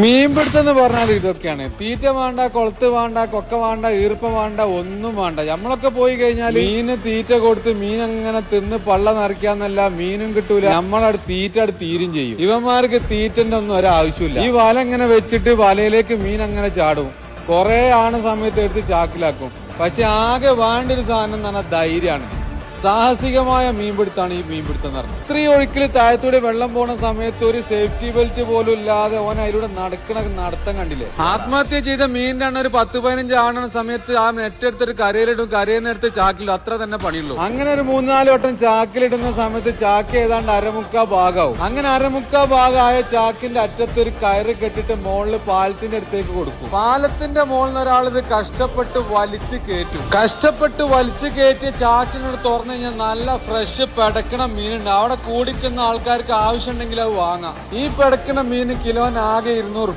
മീൻപിടുത്തം എന്ന് പറഞ്ഞാൽ ഇതൊക്കെയാണ്. തീറ്റ വേണ്ട കൊളുത്ത് വേണ്ട കൊക്ക വേണ്ട ഈർപ്പം വേണ്ട ഒന്നും വേണ്ട. നമ്മളൊക്കെ പോയി കഴിഞ്ഞാൽ മീന് തീറ്റ കൊടുത്ത് മീൻ അങ്ങനെ തിന്ന് പള്ള നിറയ്ക്കാന്നല്ല മീനും കിട്ടൂല. നമ്മളവിടെ തീറ്റ അവിടെ തീരും ചെയ്യും. ഇവന്മാർക്ക് തീറ്റന്റെ ഒന്നും ഒരാവശ്യമില്ല. ഈ വല ഇങ്ങനെ വെച്ചിട്ട് വലയിലേക്ക് മീൻ അങ്ങനെ ചാടും. കൊറേ ആണ് സമയത്ത് എടുത്ത് ചാക്കിലാക്കും. പക്ഷെ ആകെ വേണ്ട ഒരു സാധനം എന്ന് പറഞ്ഞാൽ ധൈര്യമാണ് സാഹസികമായ മീൻപിടുത്താണ് ഈ മീൻപിടുത്തം എന്ന് പറഞ്ഞത് ഇത്രയും ഒഴുക്കിൽ താഴത്തൂടെ വെള്ളം പോണ സമയത്ത് ഒരു സേഫ്റ്റി ബെൽറ്റ് പോലും ഇല്ലാതെ ഓൻ അതിലൂടെ നടക്കണ നടത്തം കണ്ടില്ലേ? ആത്മഹത്യ ചെയ്ത മീനിന്റെ ആണ് ഒരു പത്ത് പതിനഞ്ച് ആണെന്ന സമയത്ത് ആ നെറ്റ് എടുത്തിട്ട് കരയിലിടും കരയിൽ എടുത്ത് ചാക്കിലും അത്ര തന്നെ പണിയുള്ളൂ. അങ്ങനെ ഒരു മൂന്നാൽ വട്ടം ചാക്കിലിടുന്ന സമയത്ത് ചാക്ക് ഏതാണ്ട് അരമുക്കാ ഭാഗമാവും അങ്ങനെ അരമുക്കാ ഭാഗമായ ചാക്കിന്റെ അറ്റത്ത് ഒരു കയറ് കെട്ടിട്ട് മുകളിൽ പാലത്തിന്റെ അടുത്തേക്ക് കൊടുക്കും. പാലത്തിന്റെ മുകളിൽ നിന്ന് ഒരാൾ ഇത് കഷ്ടപ്പെട്ട് വലിച്ചു കയറ്റും. കഷ്ടപ്പെട്ട് വലിച്ചു കയറ്റിയ ചാക്കിനോട് തുറന്നു കഴിഞ്ഞാൽ നല്ല ഫ്രഷ് പെടക്കണ മീനുണ്ട്. അവിടെ കൂടിക്കുന്ന ആൾക്കാർക്ക് ആവശ്യമുണ്ടെങ്കിൽ അത് വാങ്ങാം. ഈ പെടക്കണ മീന് കിലോന് ആകെ ഇരുന്നൂറ്